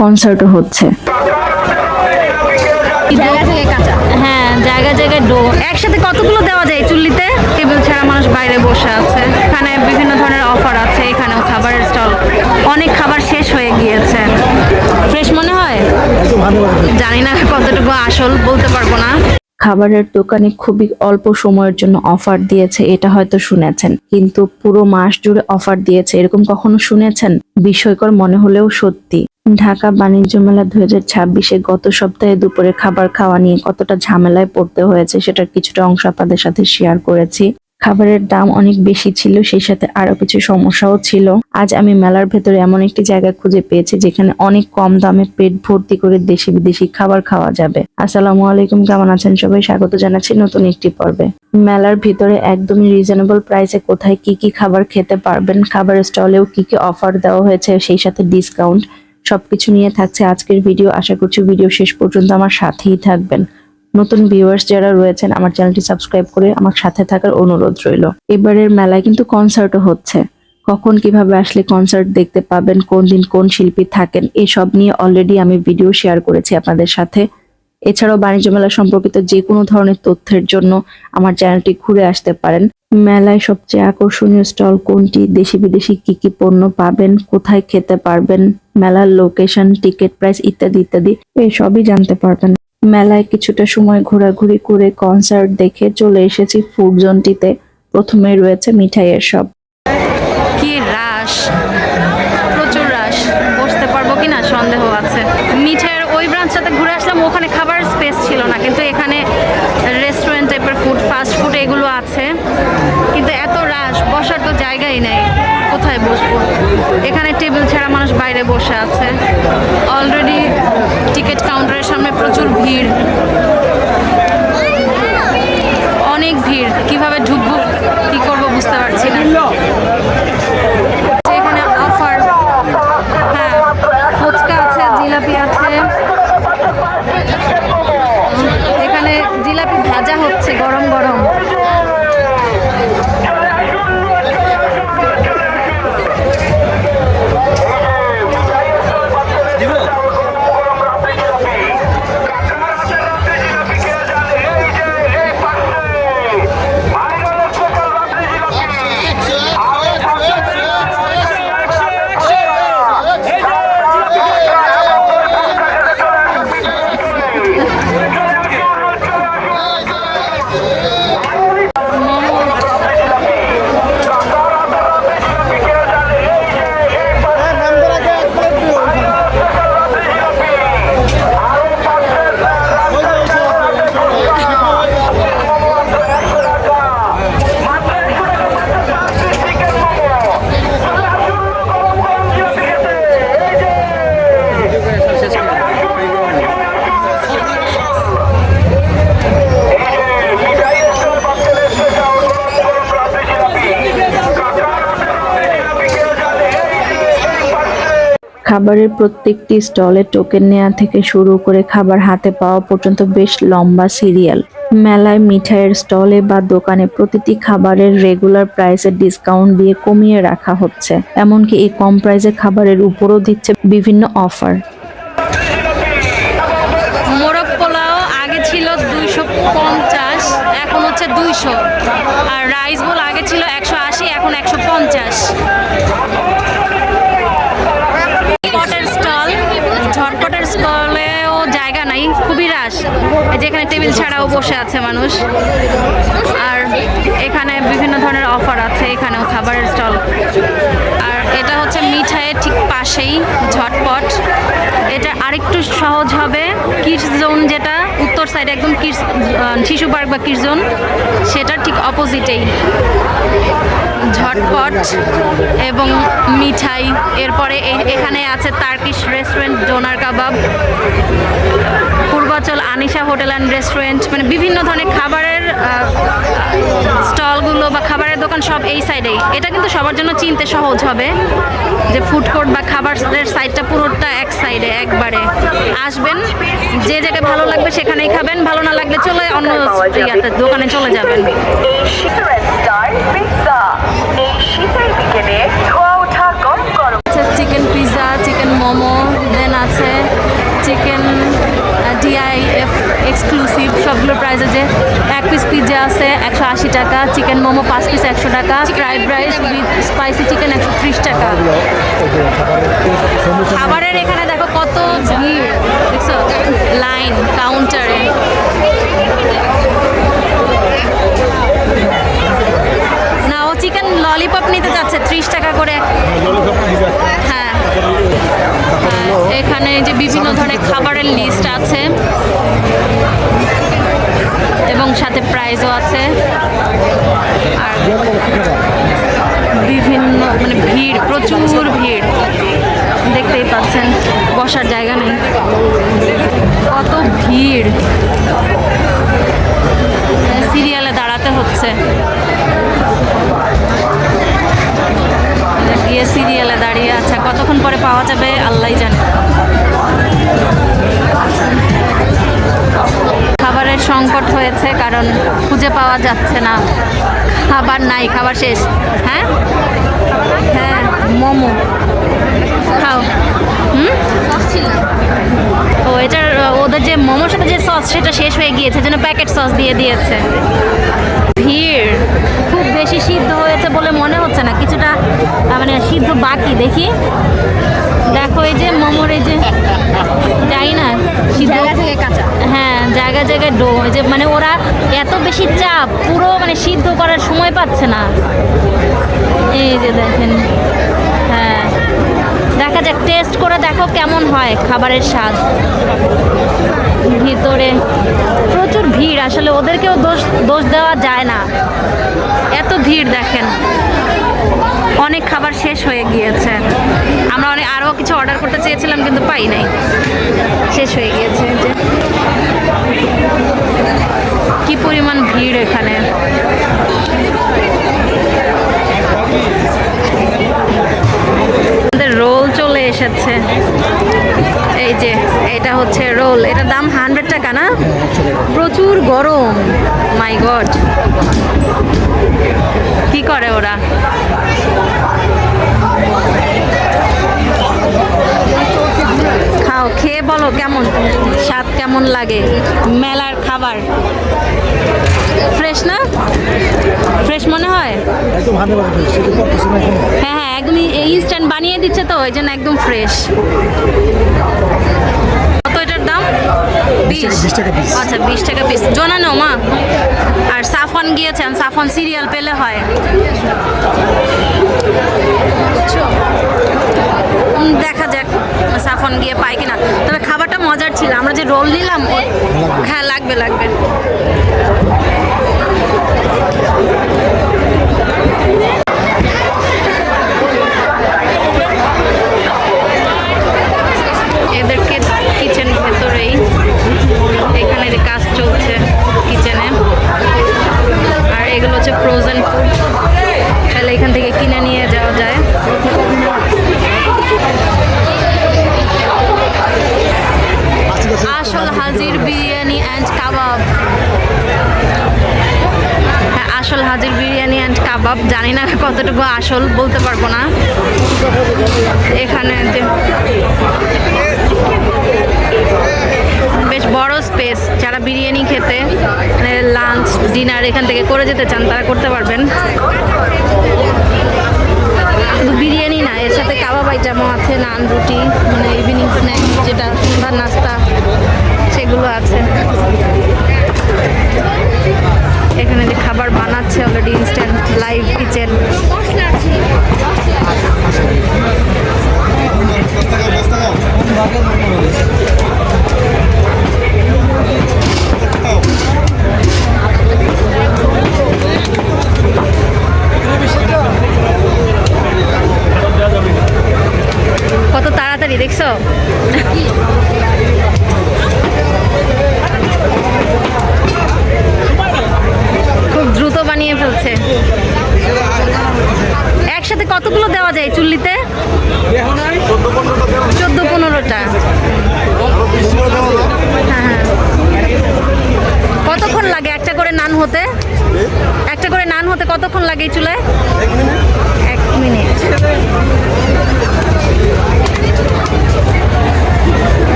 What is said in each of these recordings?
কনসার্টও হচ্ছে। জায়গা জায়গায় কাঁচা? হ্যাঁ জায়গা জায়গায় ডো একসাথে কতগুলো দেওয়া যায় চুল্লিতে? টেবিল ছাড়া মানুষ বাইরে বসে আছে। এখানে বিভিন্ন ধরনের অফার আছে এখানেও খাবারের স্টল। অনেক খাবার শেষ হয়ে গিয়েছে। ফ্রেশ মনে হয়? জানি না কতটুকু আসল বলতে পারব না। খাবারের দোকানে খুবই অল্প সময়ের জন্য অফার দিয়েছে এটা হয়তো শুনেছেন। কিন্তু পুরো মাস জুড়ে অফার দিয়েছে এরকম কখনো শুনেছেন? বিস্ময়কর মনে হলেও সত্যি। ঢাকা বাণিজ্য মেলা দুই হাজার ছাব্বিশে গত সপ্তাহে দুপুরে খাবার খাওয়া নিয়ে কতটা ঝামেলায় পড়তে হয়েছে সেটার কিছুটা অংশ আপনাদের সাথে শেয়ার করেছি। খাবারের দাম অনেক বেশি ছিল, সেই সাথে আরও কিছু সমস্যাও ছিল। আজ আমি মেলার ভেতরে এমন একটি জায়গা খুঁজে পেয়েছি যেখানে অনেক কম দামে পেট ভর্তি করে দেশি বিদেশি খাবার খাওয়া যাবে। আসসালামু আলাইকুম, কেমন আছেন সবাই? স্বাগত জানাচ্ছি নতুন একটি পর্বে। মেলার ভিতরে একদমই রিজনেবল প্রাইসে কোথায় কি কি খাবার খেতে পারবেন, খাবার স্টলেও কি কি অফার দেওয়া হয়েছে, সেই সাথে ডিসকাউন্ট সবকিছু নিয়ে থাকছে আজকের ভিডিও। আশা করছি ভিডিও শেষ পর্যন্ত আমার সাথেই থাকবেন। নতুন ভিউয়ার্স যারা রয়েছেন, আমার চ্যানেলটি সাবস্ক্রাইব করে আমার সাথে থাকার অনুরোধ রইল। এবারের মেলায় কিন্তু কনসার্টও হচ্ছে। কখন কীভাবে আসলে কনসার্ট দেখতে পাবেন, কোন দিন কোন শিল্পী থাকেন, এসব নিয়ে অলরেডি আমি ভিডিও শেয়ার করেছি আপনাদের সাথে। এছাড়াও বাণিজ্য মেলা সম্পর্কিত যে কোনো ধরনের তথ্যের জন্য আমার চ্যানেলটি ঘুরে আসতে পারেন। মেলায় সবচেয়ে আকর্ষণীয় স্টল কোনটি? দেশি বিদেশি কি কি পণ্য পাবেন? কোথায় খেতে পারবেন? মেলার লোকেশন, টিকিট প্রাইস ইত্যাদি ইত্যাদি এসবই জানতে পারবেন। মেলায় কিছুটা সময় ঘোরাঘুরি করে কনসার্ট দেখে চলে এসেছি ফুড জোনটিতে প্রথমে রয়েছে মিঠাইয়ের সব এখানে টেবিল ছাড়া মানুষ বাইরে বসে আছে। অলরেডি খাবারের প্রত্যেকটি স্টলে টোকেন নেওয়া থেকে শুরু করে খাবার হাতে পাওয়া পর্যন্ত বেশ লম্বা সিরিয়াল। মেলায় মিঠাইয়ের স্টলে বা দোকানে প্রতিটি খাবারের রেগুলার প্রাইসের ডিসকাউন্ট দিয়ে কমিয়ে রাখা হচ্ছে। এমনকি এই কম প্রাইসে খাবারের উপরও দিচ্ছে বিভিন্ন অফার। দুইশো পঞ্চাশ, এখন হচ্ছে দুইশো। আর রাইস আগে ছিল একশো আশি, এখন একশো পঞ্চাশ ঝটপটের স্টল ঝটপটের স্টলেও জায়গা নাই খুবই রাশ। এই যে এখানে টেবিল ছাড়াও বসে আছে মানুষ। আর এখানে বিভিন্ন ধরনের অফার আছে, এখানেও খাবারের স্টল। আর এটা হচ্ছে মিঠাইয়ের ঠিক পাশেই, ঝটপট। এটা আরেকটু সহজ হবে, কিডস জোন যেটা, উত্তর সাইডে একদম কিডস শিশু পার্ক বা কিডস জোন সেটার ঠিক অপোজিটেই ঝটপট এবং মিঠাই। এরপরে এখানে আছে Turkish restaurant doner kebab Purbachal Anisha hotel and restaurant মানে বিভিন্ন ধরনের খাবারের স্টলগুলো বা খাবারের দোকান সব এই সাইডেই এটা কিন্তু সবার জন্য চিনতে সহজ হবে যে ফুড কোর্ট বা খাবারের সাইডটা পুরোটা এক সাইডে একবারে। আসবেন, যে জায়গায় ভালো লাগবে সেখানেই খাবেন, ভালো না লাগলে চলে অন্য দোকানে চলে যাবেন। থেকে ধোয়া ওঠা কম গরম। চিকেন পিৎজা চিকেন মোমো দেন আছে chicken D I F exclusive সবগুলো প্রাইস আছে। এক পিস পিৎজা আছে একশো আশি টাকা চিকেন মোমো পাঁচ পিস একশো টাকা fried rice with spicy chicken একশো ত্রিশ টাকা। খাবারের এখানে দেখো কত ভিড় দেখছ? লাইন কাউন্টারে এখানে যে বিভিন্ন ধরনের খাবারের লিস্ট আছে এবং সাথে প্রাইজও আছে। আর বিভিন্ন মানে ভিড়, প্রচুর ভিড়। দেখতেই পাচ্ছেন, বসার জায়গা নেই। কত ভিড়। সিরিয়ালে দাঁড়াতে হচ্ছে। গিয়ে সিরিয়ালে দাঁড়িয়ে আছে। কতক্ষণ পরে পাওয়া যাবে আল্লাহ জানে। খাবারের সংকট হয়েছে কারণ খুঁজে পাওয়া যাচ্ছে না। খাবার নাই খাবার শেষ। হ্যাঁ? হ্যাঁ মোমো। খাও। হুম? ও এটার ওদের যে মোমোর সাথে যে সস সেটা শেষ হয়ে গিয়েছে জন্য প্যাকেট সস দিয়ে দিয়েছে। ভিড়। খুব বেশি সিদ্ধ হয়েছে বলে মনে হচ্ছে না। কিছুটা মানে সিদ্ধ বাকি দেখি। দেখো এই যে মোমোর এই যে যাই না কাঁচা। হ্যাঁ জায়গা জায়গায় ডো যে মানে ওরা এত বেশি চাপ পুরো মানে সিদ্ধ করার সময় পাচ্ছে না। এই যে দেখেন হ্যাঁ। দেখা যাক টেস্ট করে দেখো কেমন হয় খাবারের স্বাদ। ভিতরে প্রচুর ভিড় আসলে ওদেরকেও দোষ দোষ দেওয়া যায় না। এত ভিড় দেখেন। অনেক খাবার শেষ হয়ে গিয়েছে। আমরা অনেক আরও কিছু অর্ডার করতে চেয়েছিলাম, কিন্তু পাই নাই। শেষ হয়ে গিয়েছে। কি পরিমাণ ভিড় এখানে। রোল চলে এসেছে। এই যে, এটা হচ্ছে রোল। এটার দাম হান্ড্রেড টাকা না? প্রচুর গরম। মাই গড কি করে ওরা? খাও খেয়ে বলো কেমন? স্বাদ কেমন লাগে? মেলার খাবার। ফ্রেশ না? ফ্রেশ মনে হয়? হ্যাঁ হ্যাঁ একদম ইনস্ট্যান্ট বানিয়ে দিচ্ছে তো ওই জন্য একদম ফ্রেশ। বিশ টাকা piece। আচ্ছা বিশ টাকা পিস জোনানো মা। আর সাফন গিয়েছেন সাফন সিরিয়াল পেলে হয়। দেখা যাক সাফন গিয়ে পাই কিনা। তবে খাবারটা মজার ছিল আমরা যে রোল নিলাম হ্যাঁ লাগবে লাগবে। কাবাব জানি না কতটুকু আসল বলতে পারব না। এখানে যে বেশ বড় স্পেস যারা বিরিয়ানি খেতে লাঞ্চ ডিনার এখান থেকে করে যেতে চান, তারা করতে পারবেন। শুধু বিরিয়ানি না, এর সাথে কাবাব আইটেমও আছে, নান, রুটি মানে ইভিনিং স্ন্যাক্স যেটা সন্ধ্যার নাস্তা, সেগুলো আছে। এখানে যে খাবার বানাচ্ছে অলরেডি ইনস্ট্যান্ট দেখছ?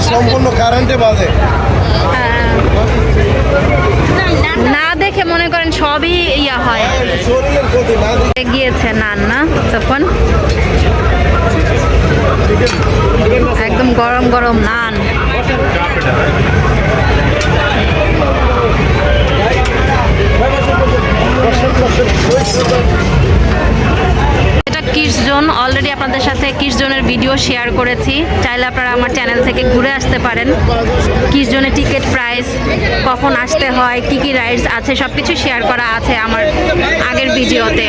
সম্পূর্ণ কারেন্টে বাজে। হ্যাঁ। না দেখে মনে করেন সবই ইয়া হয়। গিয়েছে নান না তখন। একদম গরম গরম নান। কিস জোন অলরেডি আপনাদের সাথে কিস জোনের ভিডিও শেয়ার করেছি। চাইলে আপনারা আমার চ্যানেল থেকে ঘুরে আসতে পারেন। কিস জোনের টিকিট প্রাইস কখন আসতে হয়, কি কি রাইডস আছে সব কিছু শেয়ার করা আছে আমার আগের ভিডিওতে